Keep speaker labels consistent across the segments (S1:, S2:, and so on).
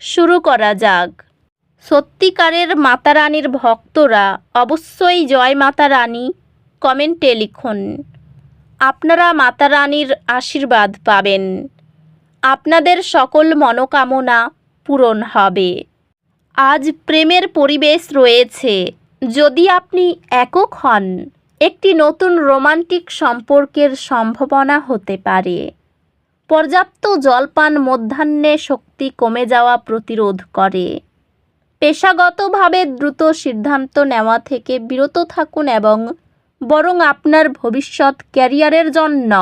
S1: শুরু করা যাক। সত্যিকারের মাতা রানীর ভক্তরা অবশ্যই জয় মাতা রানী কমেন্টে লিখুন। আপনারা মাতা রানীর আশীর্বাদ পাবেন। আপনাদের সকল মনোকামনা পূরণ হবে। আজ প্রেমের পরিবেশ রয়েছে। যদি আপনি একক হন, একটি নতুন রোমান্টিক সম্পর্কের সম্ভাবনা হতে পারে। পর্যাপ্ত জলপান মধ্যাহ্নে শক্তি কমে যাওয়া প্রতিরোধ করে। পেশাগতভাবে দ্রুত সিদ্ধান্ত নেওয়া থেকে বিরত থাকুন এবং বরং আপনার ভবিষ্যৎ ক্যারিয়ারের জন্য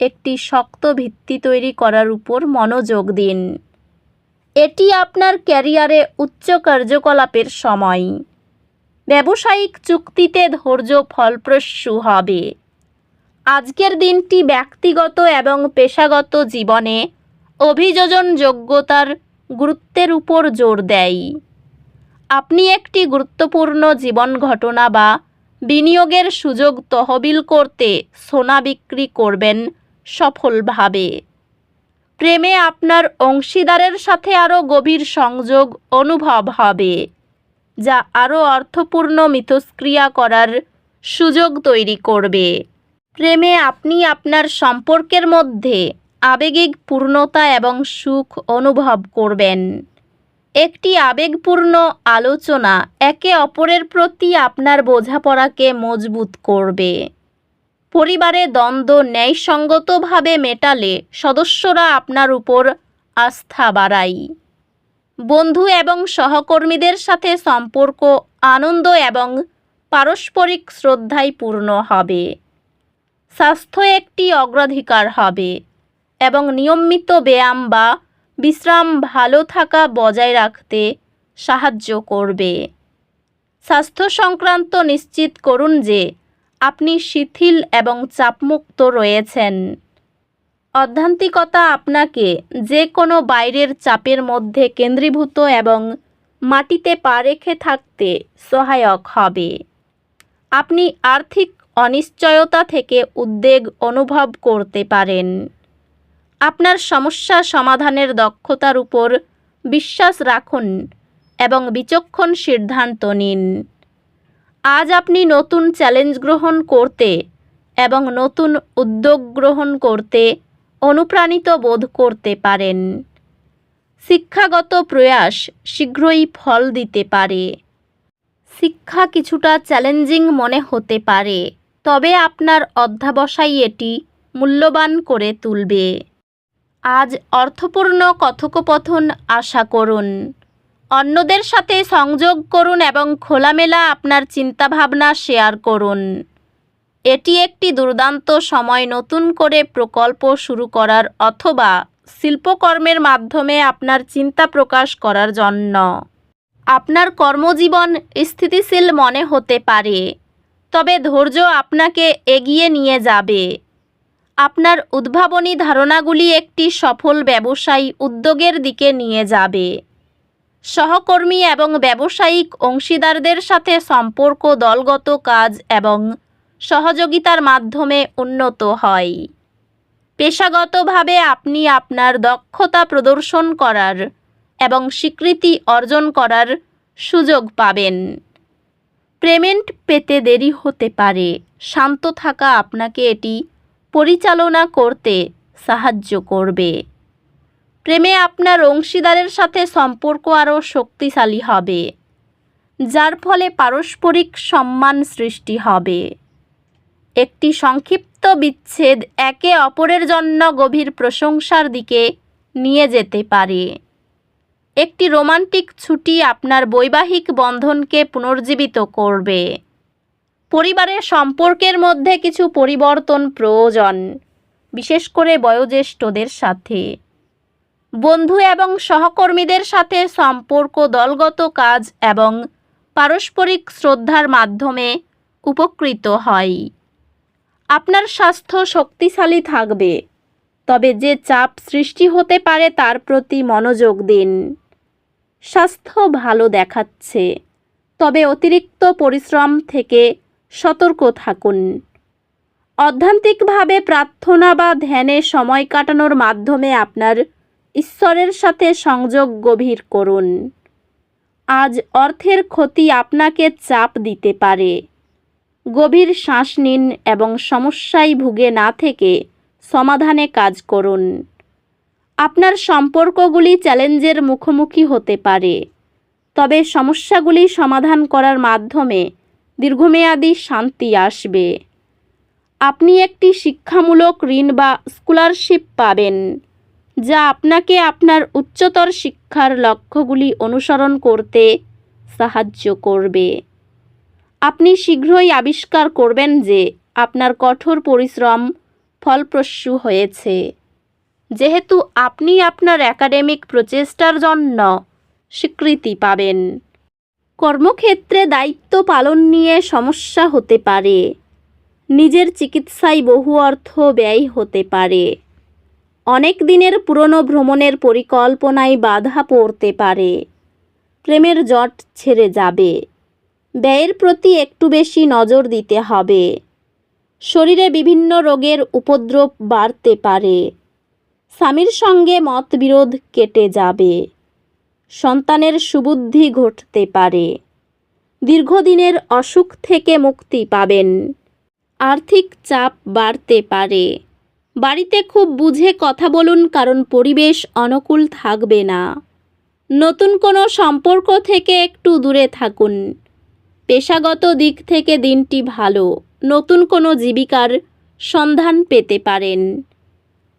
S1: একটি শক্ত ভিত্তি তৈরি করার উপর মনোযোগ দিন। এটি আপনার ক্যারিয়ারে উচ্চ কার্যকলাপের সময়। ব্যবসায়িক চুক্তিতে ধৈর্য ফলপ্রসূ হবে। আজকের দিনটি ব্যক্তিগত এবং পেশাগত জীবনে অভিযোজন যোগ্যতার গুরুত্বের উপর জোর দেয়। আপনি একটি গুরুত্বপূর্ণ জীবন ঘটনা বা বিনিয়োগের সুযোগ তহবিল করতে সোনা বিক্রি করবেন সফলভাবে। প্রেমে আপনার অংশীদারের সাথে আরও গভীর সংযোগ অনুভব হবে, যা আরও অর্থপূর্ণ মিথস্ক্রিয়া করার সুযোগ তৈরি করবে। প্রেমে আপনি আপনার সম্পর্কের মধ্যে আবেগিক পূর্ণতা এবং সুখ অনুভব করবেন। একটি আবেগপূর্ণ আলোচনা একে অপরের প্রতি আপনার বোঝাপড়াকে মজবুত করবে। পরিবারে দ্বন্দ্ব ন্যায়সঙ্গতভাবে মেটালে সদস্যরা আপনার উপর আস্থা বাড়ায়। বন্ধু এবং সহকর্মীদের সাথে সম্পর্ক আনন্দ এবং পারস্পরিক শ্রদ্ধায় পূর্ণ হবে। স্বাস্থ্য একটি অগ্রাধিকার হবে এবং নিয়মিত ব্যায়াম বা বিশ্রাম ভালো থাকা বজায় রাখতে সাহায্য করবে। স্বাস্থ্য সংক্রান্ত নিশ্চিত করুন যে আপনি শিথিল এবং চাপমুক্ত রয়েছেন। অধ্যান্তিকতা আপনাকে যে কোনো বাইরের চাপের মধ্যে কেন্দ্রীভূত এবং মাটিতে পা রেখে থাকতে সহায়ক হবে। আপনি আর্থিক অনিশ্চয়তা থেকে উদ্বেগ অনুভব করতে পারেন। আপনার সমস্যা সমাধানের দক্ষতার উপর বিশ্বাস রাখুন এবং বিচক্ষণ সিদ্ধান্ত নিন। আজ আপনি নতুন চ্যালেঞ্জ গ্রহণ করতে এবং নতুন উদ্যোগ গ্রহণ করতে অনুপ্রাণিত বোধ করতে পারেন। শিক্ষাগত প্রয়াস শীঘ্রই ফল দিতে পারে। শিক্ষা কিছুটা চ্যালেঞ্জিং মনে হতে পারে। তবে আপনার অধ্যাবসায় এটি মূল্যবান করে তুলবে। আজ অর্থপূর্ণ কথোপকথন আশা করুন। অন্যদের সাথে সংযোগ করুন এবং খোলামেলা আপনার চিন্তাভাবনা শেয়ার করুন। এটি একটি দুর্দান্ত সময় নতুন করে প্রকল্প শুরু করার অথবা শিল্পকর্মের মাধ্যমে আপনার চিন্তা প্রকাশ করার জন্য। আপনার কর্মজীবন স্থিতিশীল মনে হতে পারে। তবে ধৈর্য আপনাকে এগিয়ে নিয়ে যাবে। আপনার উদ্ভাবনী ধারণাগুলি একটি সফল ব্যবসায়ী উদ্যোগের দিকে নিয়ে যাবে। সহকর্মী এবং ব্যবসায়িক অংশীদারদের সাথে সম্পর্ক, দলগত কাজ এবং সহযোগিতার মাধ্যমে উন্নত হয়। পেশাগতভাবে আপনি আপনার দক্ষতা প্রদর্শন করার এবং স্বীকৃতি অর্জন করার সুযোগ পাবেন। পেমেন্ট পেতে দেরি হতে পারে। শান্ত থাকা আপনাকে এটি পরিচালনা করতে সাহায্য করবে। প্রেমে আপনার অংশীদারের সাথে সম্পর্ক আরও শক্তিশালী হবে, যার ফলে পারস্পরিক সম্মান সৃষ্টি হবে। একটি সংক্ষিপ্ত বিচ্ছেদ একে অপরের জন্য গভীর প্রশংসার দিকে নিয়ে যেতে পারে। একটি রোমান্টিক ছুটি আপনার বৈবাহিক বন্ধনকে পুনর্জীবিত করবে। পরিবারের সম্পর্কের মধ্যে কিছু পরিবর্তন প্রয়োজন, বিশেষ করে বয়োজ্যেষ্ঠদের সাথে। বন্ধু এবং সহকর্মীদের সাথে সম্পর্ক, দলগত কাজ এবং পারস্পরিক শ্রদ্ধার মাধ্যমে উপকৃত হয়। আপনার স্বাস্থ্য শক্তিশালী থাকবে, তবে যে চাপ সৃষ্টি হতে পারে তার প্রতি মনোযোগ দিন। স্বাস্থ্য ভালো দেখাচ্ছে। তবে অতিরিক্ত পরিশ্রম থেকে সতর্ক থাকুন। অধ্যান্তিকভাবে প্রার্থনা বা ধ্যানে সময় কাটানোর মাধ্যমে আপনার ঈশ্বরের সাথে সংযোগ গভীর করুন। আজ অর্থের ক্ষতি আপনাকে চাপ দিতে পারে। গভীর শ্বাস নিন এবং সমস্যায় ভুগে না থেকে সমাধানে কাজ করুন। আপনার সম্পর্কগুলি চ্যালেঞ্জের মুখোমুখি হতে পারে। তবে সমস্যাগুলি সমাধান করার মাধ্যমে দীর্ঘমেয়াদী শান্তি আসবে। আপনি একটি শিক্ষামূলক ঋণ বা স্কলারশিপ পাবেন, যা আপনাকে আপনার উচ্চতর শিক্ষার লক্ষ্যগুলি অনুসরণ করতে সাহায্য করবে। আপনি শীঘ্রই আবিষ্কার করবেন যে আপনার কঠোর পরিশ্রম ফলপ্রসূ হয়েছে। যেহেতু আপনি আপনার একাডেমিক প্রচেষ্টার জন্য স্বীকৃতি পাবেন। কর্মক্ষেত্রে দায়িত্ব পালন নিয়ে সমস্যা হতে পারে। নিজের চিকিৎসায় বহু অর্থ ব্যয় হতে পারে। অনেক দিনের পুরনো ভ্রমণের পরিকল্পনায় বাধা পড়তে পারে। প্রেমের জট ছেড়ে যাবে। ব্যয়ের প্রতি একটু বেশি নজর দিতে হবে। শরীরে বিভিন্ন রোগের উপদ্রব বাড়তে পারে। স্বামীর সঙ্গে মতবিরোধ কেটে যাবে। সন্তানের সুবুদ্ধি ঘটতে পারে। দীর্ঘদিনের অসুখ থেকে মুক্তি পাবেন। আর্থিক চাপ বাড়তে পারে। বাড়িতে খুব বুঝে কথা বলুন, কারণ পরিবেশ অনুকূল থাকবে না। নতুন কোনো সম্পর্ক থেকে একটু দূরে থাকুন। পেশাগত দিক থেকে দিনটি ভালো। নতুন কোনো জীবিকার সন্ধান পেতে পারেন।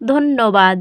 S1: ধন্যবাদ।